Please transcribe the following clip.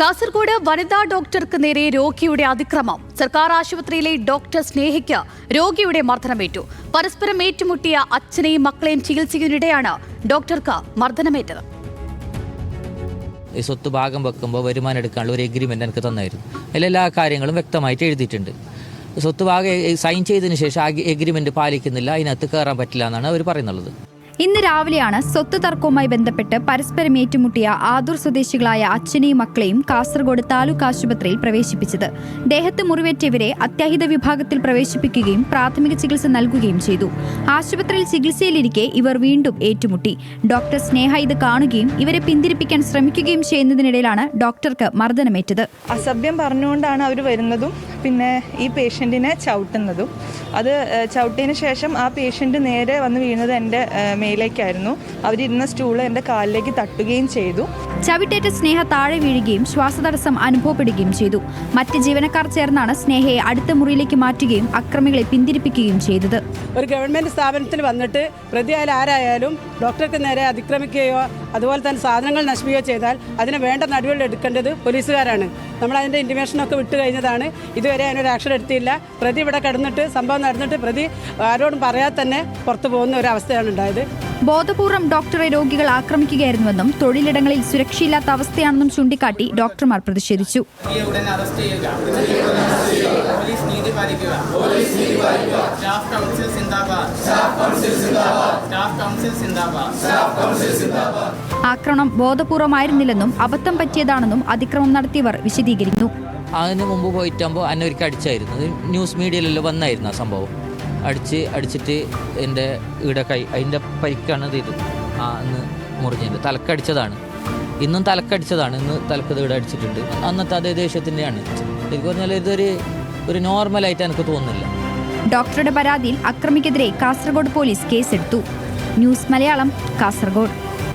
കാസർഗോഡ് വനിതാ ഡോക്ടർക്ക് നേരെ രോഗിയുടെ അതിക്രമം. സർക്കാർ ആശുപത്രിയിലെ ഡോക്ടർ സ്നേഹയ്ക്ക് രോഗിയുടെ മർദ്ദനമേറ്റു. പരസ്പരം ഏറ്റുമുട്ടിയ അച്ഛനെയും മക്കളെയും ചികിത്സിക്കുന്നതിനിടെയാണ് ഡോക്ടർക്ക് മർദ്ദനമേറ്റത്. ഈ സ്വത്ത് ഭാഗം വെക്കുമ്പോൾ വരുമാനം എടുക്കാനുള്ള ഒരു എഗ്രിമെന്റ് എനിക്ക് തന്നായിരുന്നു. അതിലെല്ലാ കാര്യങ്ങളും വ്യക്തമായിട്ട് എഴുതിയിട്ടുണ്ട്. സ്വത്ത് ഭാഗം സൈൻ ചെയ്തതിന് ശേഷം എഗ്രിമെന്റ് പാലിക്കുന്നില്ല അതിനകത്ത് കയറാൻ പറ്റില്ല എന്നാണ് അവർ പറയുന്നുള്ളത്. ഇന്ന് രാവിലെയാണ് സ്വത്ത് തർക്കവുമായി ബന്ധപ്പെട്ട് പരസ്പരം ഏറ്റുമുട്ടിയ ആദൂർ സ്വദേശികളായ അച്ഛനെയും മക്കളെയും കാസർഗോഡ് താലൂക്ക് ആശുപത്രിയിൽ പ്രവേശിപ്പിച്ചത്. ദേഹത്ത് മുറിവേറ്റവരെ അത്യാഹിത വിഭാഗത്തിൽ പ്രവേശിപ്പിക്കുകയും പ്രാഥമിക ചികിത്സ നൽകുകയും ചെയ്തു. ആശുപത്രിയിൽ ചികിത്സയിലിരിക്കെ ഇവർ വീണ്ടും ഏറ്റുമുട്ടി. ഡോക്ടർ സ്നേഹ ഇത് കാണുകയും ഇവരെ പിന്തിരിപ്പിക്കാൻ ശ്രമിക്കുകയും ചെയ്യുന്നതിനിടയിലാണ് ഡോക്ടർക്ക് മർദ്ദനമേറ്റത്. അസഭ്യം പറഞ്ഞുകൊണ്ടാണ് അവർ വരുന്നതും പിന്നെ ഈ പേഷ്യന്റിനെ ചവിട്ടുന്നതും. അത് ചവിട്ടിയതിന് ശേഷം ആ പേഷ്യന്റ് നേരെ വന്ന് വീഴുന്നത് എന്റെ മേലേക്കായിരുന്നു. അവരിരുന്ന സ്റ്റൂൾ എന്റെ കാലിലേക്ക് തട്ടുകയും ചെയ്തു. ചവിട്ടേറ്റ സ്നേഹ താഴെ വീഴുകയും ശ്വാസതടസ്സം അനുഭവപ്പെടുകയും ചെയ്തു. മറ്റ് ജീവനക്കാർ ചേർന്നാണ് സ്നേഹയെ അടുത്ത മുറിയിലേക്ക് മാറ്റുകയും അക്രമികളെ പിന്തിരിപ്പിക്കുകയും ചെയ്തത്. ഒരു ഗവൺമെന്റ് സ്ഥാപനത്തിൽ വന്നിട്ട് പ്രതിയായാലും ആരായാലും ഡോക്ടർക്ക് നേരെ അതിക്രമിക്കുകയോ അതുപോലെ തന്നെ സാധനങ്ങൾ നശിപ്പിക്കുകയോ ചെയ്താൽ അതിന് വേണ്ട നടപടികൾ എടുക്കേണ്ടത് പോലീസുകാരാണ്. നമ്മൾ അതിന്റെ ഇന്റിമേഷനൊക്കെ വിട്ട് കഴിഞ്ഞതാണ്. ഇതുവരെ അതിനൊരു ആക്ഷൻ എടുത്തില്ല. പ്രതി ഇവിടെ കിടന്നിട്ട് സംഭവം നടന്നിട്ട് പ്രതി ആരോടും പറയാതെ തന്നെ പുറത്തു പോകുന്ന ഒരു അവസ്ഥയാണ് ഉണ്ടായത്. ബോധപൂർവം ഡോക്ടറെ രോഗികൾ ആക്രമിക്കുകയായിരുന്നുവെന്നും തൊഴിലിടങ്ങളിൽ സുരക്ഷയില്ലാത്ത അവസ്ഥയാണെന്നും ചൂണ്ടിക്കാട്ടി ഡോക്ടർമാർ പ്രതിഷേധിച്ചു. ആക്രമണം ബോധപൂർവമായിരുന്നില്ലെന്നും അബദ്ധം പറ്റിയതാണെന്നും അതിക്രമം നടത്തിയവർ വിശദീകരിക്കുന്നു. അതിന് മുമ്പ് പോയിട്ടാകുമ്പോൾ എന്നെ ഒരിക്കൽ അടിച്ചായിരുന്നു. അത് ന്യൂസ് മീഡിയയിലെല്ലാം വന്നായിരുന്നു ആ സംഭവം. അടിച്ച് അടിച്ചിട്ട് എന്റെ ഇവിടെ കൈ അതിന്റെ പരിക്കാണ് ഇത് ഇത് ആ അന്ന് മുറിഞ്ഞത് തലക്കടിച്ചതാണ് ഇന്നും തലക്കടിച്ചതാണ് ഇന്ന് തലക്കത് ഇവിടെ അടിച്ചിട്ടുണ്ട്. അന്നത്തെ അതേ ദേഷ്യത്തിന്റെയാണ് ശരിക്കും പറഞ്ഞാൽ ഇതൊരു ഒരു നോർമലായിട്ട് എനിക്ക് തോന്നുന്നില്ല. ഡോക്ടറുടെ പരാതിയിൽ അക്രമിക്കെതിരെ കാസർഗോഡ് പോലീസ് കേസെടുത്തു. ന്യൂസ് മലയാളം കാസർഗോഡ്.